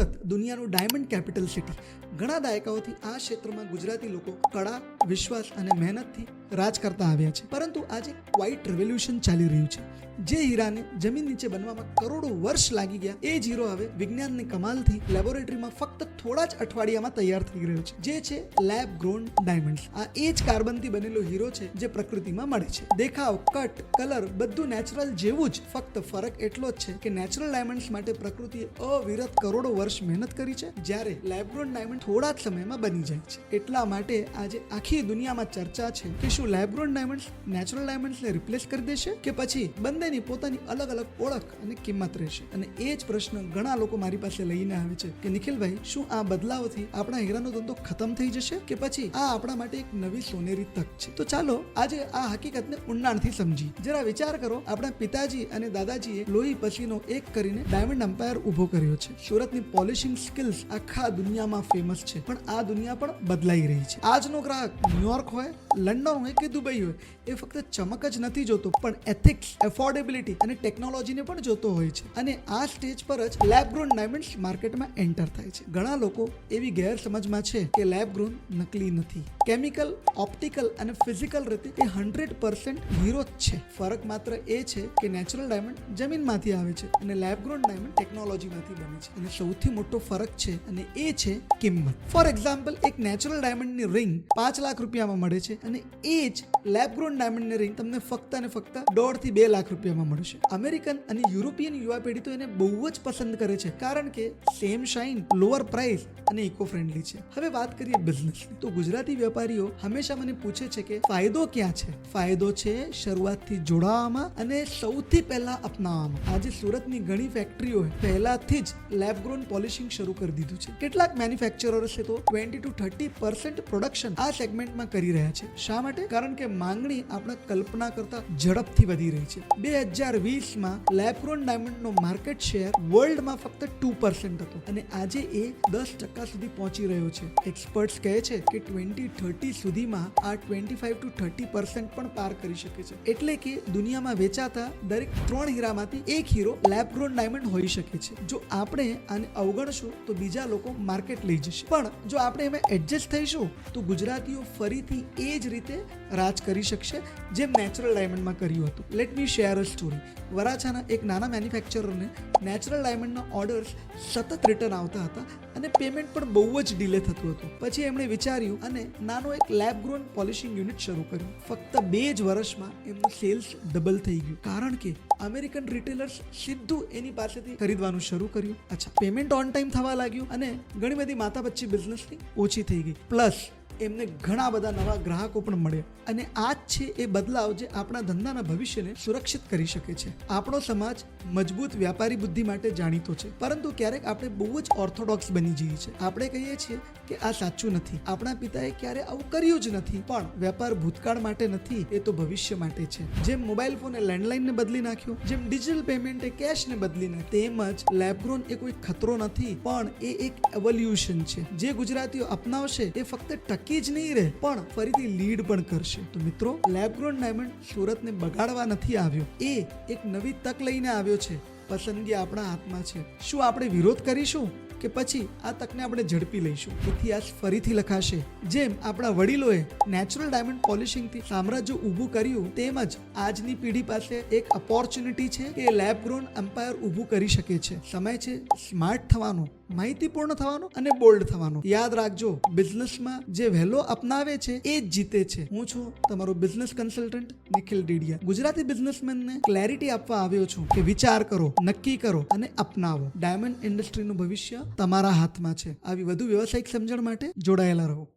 સુરત દુનિયાનું diamond capital city. ઘણા દાયકાઓથી આ ક્ષેત્રમાં ગુજરાતી લોકો કળા, વિશ્વાસ અને મહેનતથી રાજ કરતા આવ્યા છે. પરંતુ આજે ક્વાઇટ રેવોલ્યુશન ચાલી રહ્યું છે. જે હીરાને જમીન નીચે બનવામાં કરોડો વર્ષ લાગી ગયા. એ જ હીરો હવે વિજ્ઞાનની કમાલથી લેબોરેટરીમાં ફક્ત થોડા જ અઠવાડિયામાં તૈયાર થઈ રહ્યો છે. જે છે લેબ ગ્રોન ડાયમંડ આ એ જ કાર્બનથી બનેલો હીરો છે જે પ્રકૃતિમાં મળે છે. દેખાવ, કટ, કલર બધું નેચરલ જેવું જ. ફક્ત ફરક એટલો જ છે કે નેચરલ ડાયમંડ્સ માટે પ્રકૃતિએ અવિરત કરોડો વર્ષ મહેનત કરી છે, જ્યારે લેબ્રોન ડાયમંડ થોડા જ સમયમાં બની જાય છે. એટલા માટે આજે આખી દુનિયામાં ચર્ચા છે કે શું લેબ્રોન ડાયમંડ્સ નેચરલ ડાયમંડ્સને રિપ્લેસ કરી દેશે કે પછી બંનેની પોતાની અલગ અલગ ઓળખ અને કિંમત રહેશે? અને એ જ પ્રશ્ન ઘણા લોકો મારી પાસે લઈને આવે છે કે નિખિલભાઈ, શું આ બદલાવથી આપણા હીરાનો ધંધો ખતમ થઈ જશે કે પછી આ આપણા માટે એક નવી સોનેરી તક છે? તો ચાલો આજે આ હકીકતને ઊંડાણથી સમજી જરા વિચાર કરો, આપણા પિતાજી અને દાદાજીએ લોહી પછીનો એક કરીને ડાયમંડ એમ્પાયર ઊભો કર્યો છે. સુરતની પોલિશિંગ સ્કિલ્સ આખા દુનિયામાં ફેમસ છે. પણ આ દુનિયા પણ બદલાઈ રહી છે. આજનો ગ્રાહક ન્યુયોર્ક હોય લંડન હોય કે દુબઈ હોય, એ ફક્ત ચમક જ નથી જોતો, પણ એથિક્સ એફોર્ડેબિલિટી અને ટેકનોલોજીને પણ જોતો હોય છે. અને આ સ્ટેજ પર જ લેબ ગ્રોન ડાયમંડ્સ માર્કેટમાં એન્ટર થાય છે. ઘણા લોકો એવી ગેરસમજમાં છે કે લેબ ગ્રોન નકલી નથી. કેમિકલ ઓપ્ટિકલ અને ફિઝિકલ રીતે એ હંડ્રેડ પર્સન્ટ હીરો જ છે. ફરક માત્ર એ છે કે નેચરલ ડાયમંડ જમીનમાંથી આવે છે અને લેબ ગ્રોન ડાયમંડ ટેકનોલોજીમાંથી બને છે. અને સૌથી મોટો ફરક છે અને એ છે કિંમત. ફોર એક્ઝામ્પલ એક નેચરલ ડાયમંડની રિંગ પાંચ લાખ રૂપિયામાં મળે છે અને એ જ લેબ ગ્રોન ડાયમંડની રિંગ તમને ફક્ત અને ફક્ત દોઢથી બે લાખ રૂપિયામાં મળશે. અમેરિકન અને યુરોપિયન યુવા પેઢી તો એને બહુ જ પસંદ કરે છે કારણ કે સેમ શાઇન લોઅર પ્રાઇસ અને ઇકો ફ્રેન્ડલી છે. હવે વાત કરીએ બિઝનેસ તો ગુજરાતી વેપારીઓ હંમેશા મને પૂછે છે કે ફાયદો ક્યાં છે? ફાયદો છે શરૂઆતથી જોડાવામાં અને સૌથી પહેલા અપનાવવામાં. આજે સુરતની ઘણી ફેક્ટરીઓ પહેલાથી જ લેબ ગ્રોન પોલિશિંગ શરૂ કરી દીધું છે. કેટલાક મેન્યુફેક્ચરર્સે તો twenty two thirty percent production આ સેગમેન્ટમાં કરી રહ્યા છે. શા માટે? કારણ કે માંગણી આપણા કલ્પના કરતા ઝડપથી વધી રહી છે. બે હજાર વીસમાં લેફ્રોન ડાયમંડનો માર્કેટ શેર વર્લ્ડમાં ફક્ત ટુ પર્સન્ટ હતો અને આજે એ દસ ટકા સુધી પહોંચી રહ્યો છે. એક્સપર્ટ્સ કહે છે કે ટ્વેન્ટી થર્ટી સુધીમાં આ twenty five to thirty percent પણ પાર કરી શકે છે. એટલે કે દુનિયામાં વેચાતા દરેક ત્રણ હીરામાંથી એક હીરો લેબ્રોન ડાયમંડ હોઈ શકે છે. જો આપણે આને અવગણશું તો બીજા લોકો માર્કેટ લઈ જશે. પણ જો આપણે એમાં એડજસ્ટ થઈશું, તો ગુજરાતીઓ ફરીથી એ જ રીતે રાજ કરી શકશે જેમ નેચરલ ડાયમંડમાં કર્યું હતું. Let me share a story વરાછાના એક નાના મેન્યુફેક્ચરરને નેચરલ ડાયમંડના ઓર્ડર્સ સતત રિટર્ન આવતા હતા અને પેમેન્ટ પણ બહુ જ ડીલે થતું હતું. પછી એમણે વિચાર્યું અને નાનો એક લેબ ગ્રોન પોલિશિંગ યુનિટ શરૂ કર્યું. ફક્ત બે જ વર્ષમાં એમનું સેલ્સ ડબલ થઈ ગયું. કારણ કે અમેરિકન રિટેલર્સ સીધું એની પાસેથી ખરીદવાનું શરૂ કર્યું. અચ્છા પેમેન્ટ ઓન ટાઈમ થવા લાગ્યું અને ઘણી બધી માતા બચ્ચી બિઝનેસની ઓછી થઈ ગઈ. પ્લસ એમને ઘણા બધા નવા ગ્રાહકો પણ મળ્યા. અને આ જ છે એ બદલાવ જે આપણા ધંધાના ભવિષ્યને સુરક્ષિત કરી શકે છે. આપણો સમાજ મજબૂત વ્યાપારી બુદ્ધિ માટે જાણીતો છે. પરંતુ ક્યારેક આપણે બહુ જ ઓર્થોડોક્સ બની જઈએ છીએ. આપણે કહીએ છીએ કે આ સાચું નથી. આપણા પિતાએ ક્યારે આવું કર્યું જ નથી. પણ વેપાર ભૂતકાળ માટે નથી, એ તો ભવિષ્ય માટે છે. જેમ મોબાઈલ ફોને લેન્ડલાઇનને બદલી નાખ્યો, જેમ ડિજિટલ પેમેન્ટે કેશને બદલી નાખ્યો તેમજ લેબ્રોન એ કોઈ ખતરો નથી. પણ એ એક એવોલ્યુશન છે. જે ગુજરાતીઓ અપનાવશે, એ ફક્ત ટકી જ નહીં રહે, પણ ફરીથી લીડ પણ કરશે. તો મિત્રો લેબગ્રોન ડાયમંડ સુરતને બગાડવા નથી આવ્યો. એ એક નવી તક લઈને આવ્યો છે. પસંદગી આપણા હાથમાં છે. શું આપણે વિરોધ કરીશું? કે પછી આ તકને આપણે ઝડપી લઈશું. ઇતિહાસ ફરીથી લખાશે. જેમ આપણા વડીલોએ નેચરલ ડાયમંડ પોલિશિંગથી સામ્રાજ્ય ઊભું કર્યું તેમજ આજની પેઢી પાસે એક ઓપોર્ચ્યુનિટી છે કે લેબ ગ્રોન એમ્પાયર ઊભું કરી શકે છે. સમય છે સ્માર્ટ થવાનો, માહિતીપૂર્ણ થવાનો અને બોલ્ડ થવાનો. યાદ રાખજો બિઝનેસમાં જે વહેલો અપનાવે છે, એ જ જીતે છે. હું છું તમારો બિઝનેસ કન્સલ્ટન્ટ નિખિલ ડીડિયા. ગુજરાતી બિઝનેસમેનને ક્લેરિટી આપવા આવ્યો છું કે વિચાર કરો, નક્કી કરો અને અપનાવો. ડાયમંડ ઇન્ડસ્ટ્રીનું ભવિષ્ય તમારા હાથમાં છે. આવી વધુ વ્યવસાયિક સમજણ માટે જોડાયેલા રહો.